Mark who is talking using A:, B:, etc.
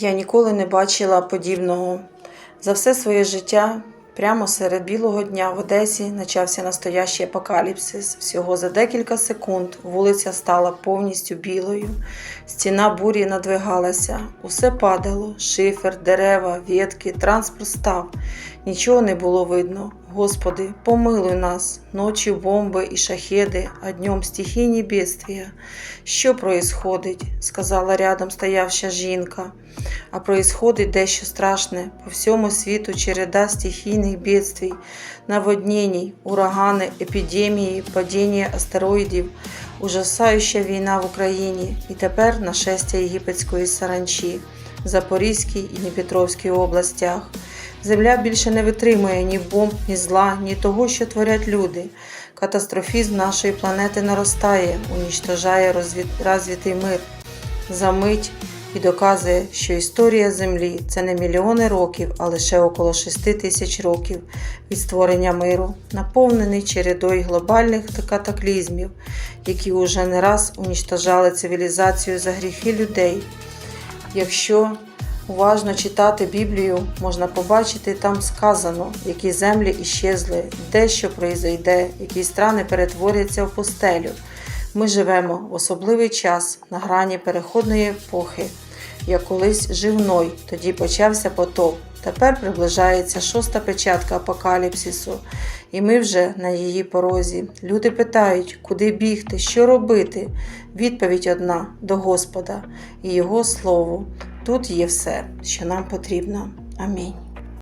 A: Я ніколи не бачила подібного. За все своє життя, прямо серед білого дня в Одесі почався настоящий апокаліпсис. Всього за декілька секунд вулиця стала повністю білою, стіна бурі надвигалася, усе падало, шифер, дерева, ветки, транспорт став. Нічого не було видно. Господи, помилуй нас, ночі бомби і шахеди, а днем стихійні бедствия. Що происходить? сказала рядом стоявша жінка. А происходить дещо страшне. По всьому світу череда стихійних бедствий, наводнений, урагани, епідемії, падіння астероїдів, ужасаюча війна в Україні і тепер нашестя єгипетської саранчі в Запорізькій і Дніпропетровській областях. Земля більше не витримує ні бомб, ні зла, ні того, що творять люди. Катастрофізм нашої планети наростає, унічтожає розвитий мир. Замить і доказує, що історія Землі це не мільйони років, а лише около 6 тисяч років від створення миру, наповнений чередою глобальних катаклізмів, які уже не раз унічтожали цивілізацію за гріхи людей. Якщо уважно читати Біблію, можна побачити там сказано, які землі іщезли, де що произойде, які страни перетворяться в пустелю. Ми живемо в особливий час на грані переходної епохи, як колись живной, тоді почався потоп. Тепер приближається шоста печатка апокаліпсису, і ми вже на її порозі. Люди питають, куди бігти, що робити. Відповідь одна до Господа і Його Слову. Тут є все, що нам потрібно. Амінь.